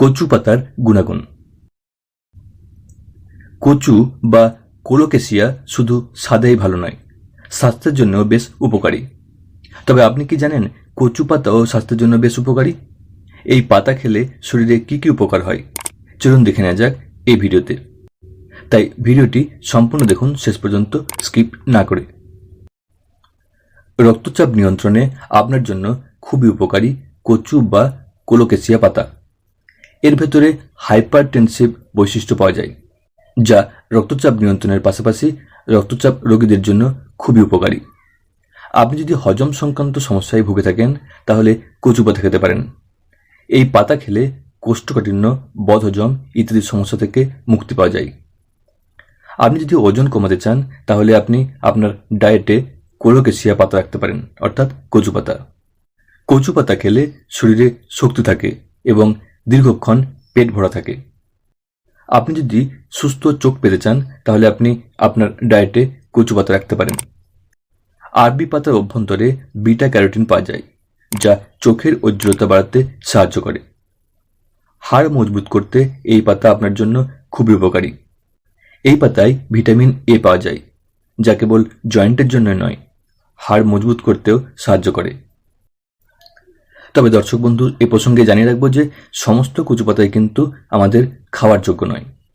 কচু পাতার গুণাগুণ। কচু বা কোলোকেসিয়া শুধু সাদাই ভালো নয়, স্বাস্থ্যের জন্য বেশ উপকারী। তবে আপনি কি জানেন কচু পাতাও স্বাস্থ্যের জন্য বেশ উপকারী? এই পাতা খেলে শরীরে কি কি উপকার হয়? চলুন দেখে নেওয়া যাক এই ভিডিওতে। তাই ভিডিওটি সম্পূর্ণ দেখুন, শেষ পর্যন্ত স্কিপ না করে। রক্তচাপ নিয়ন্ত্রণে আপনার জন্য খুবই উপকারী কচু বা কোলোকেসিয়া পাতা। এর ভেতরে হাইপারটেনসিভ বৈশিষ্ট্য পাওয়া যায়, যা রক্তচাপ নিয়ন্ত্রণের পাশাপাশি রক্তচাপ রোগীদের জন্য খুবই উপকারী। আপনি যদি হজম সংক্রান্ত সমস্যায় ভুগে থাকেন, তাহলে কচু পাতা খেতে পারেন। এই পাতা খেলে কোষ্ঠকাঠিন্য, বদহজম ইত্যাদি সমস্যা থেকে মুক্তি পাওয়া যায়। আপনি যদি ওজন কমাতে চান, তাহলে আপনি আপনার ডায়েটে কোলোকেসিয়া পাতা রাখতে পারেন, অর্থাৎ কচু পাতা। কচু পাতা খেলে শরীরে শক্তি থাকে এবং দীর্ঘক্ষণ পেট ভরা থাকে। আপনি যদি সুস্থ চোখ পেতে চান, তাহলে আপনি আপনার ডায়েটে কচু পাতা রাখতে পারেন। আরবি পাতার অভ্যন্তরে বিটা ক্যারোটিন পাওয়া যায়, যা চোখের উজ্জ্বলতা বাড়াতে সাহায্য করে। হাড় মজবুত করতে এই পাতা আপনার জন্য খুবই উপকারী। এই পাতায় ভিটামিন এ পাওয়া যায়, যা কেবল জয়েন্টের জন্য নয়, হাড় মজবুত করতেও সাহায্য করে। তবে দর্শক বন্ধু, এ প্রসঙ্গে জানিয়ে রাখব যে সমস্ত কচু পাতাই কিন্তু আমাদের খাওয়ার যোগ্য নয়।